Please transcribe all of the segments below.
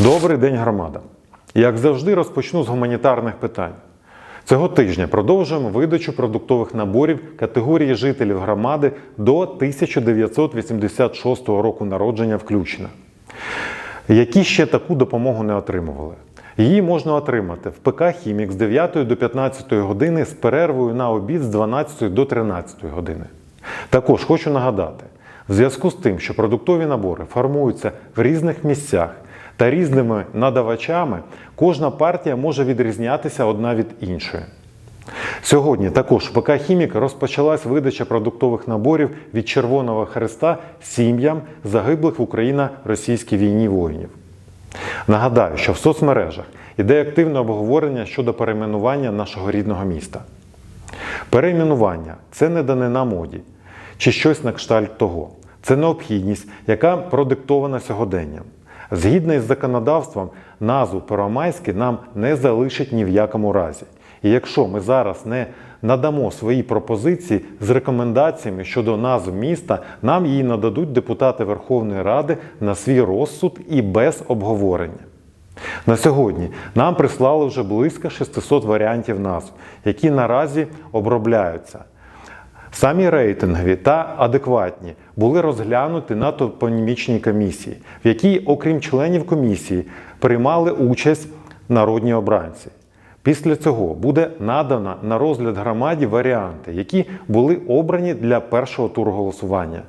Добрий день, громада! Як завжди, розпочну з гуманітарних питань. Цього тижня продовжуємо видачу продуктових наборів категорії жителів громади до 1986 року народження включно, які ще таку допомогу не отримували. Її можна отримати в ПК Хімік з 9 до 15 години з перервою на обід з 12 до 13 години. Також хочу нагадати, в зв'язку з тим, що продуктові набори формуються в різних місцях та різними надавачами, кожна партія може відрізнятися одна від іншої. Сьогодні також ПК Хімік розпочалась видача продуктових наборів від Червоного Хреста сім'ям загиблих в Україно-російській війні воїнів. Нагадаю, що в соцмережах іде активне обговорення щодо перейменування нашого рідного міста. Перейменування це не данина моді чи щось на кшталт того. Це необхідність, яка продиктована сьогоденням. Згідно із законодавством, назву Первомайське нам не залишить ні в якому разі. І якщо ми зараз не надамо свої пропозиції з рекомендаціями щодо назв міста, нам її нададуть депутати Верховної Ради на свій розсуд і без обговорення. На сьогодні нам прислали вже близько 600 варіантів назв, які наразі обробляються. Самі рейтингові та адекватні були розглянуті на топонімічній комісії, в якій, окрім членів комісії, приймали участь народні обранці. Після цього буде надано на розгляд громаді варіанти, які були обрані для першого туру голосування.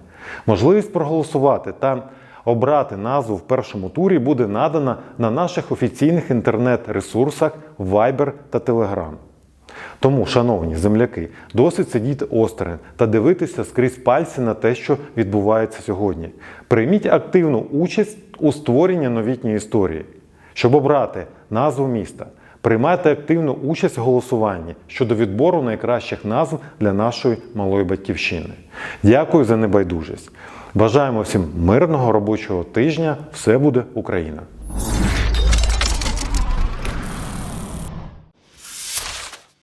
Можливість проголосувати та обрати назву в першому турі буде надана на наших офіційних інтернет-ресурсах Viber та Telegram. Тому, шановні земляки, досить сидіти осторонь та дивитися скрізь пальці на те, що відбувається сьогодні. Прийміть активну участь у створенні новітньої історії, щоб обрати назву міста. Приймайте активну участь в голосуванні щодо відбору найкращих назв для нашої малої батьківщини. Дякую за небайдужість. Бажаємо всім мирного робочого тижня. Все буде Україна!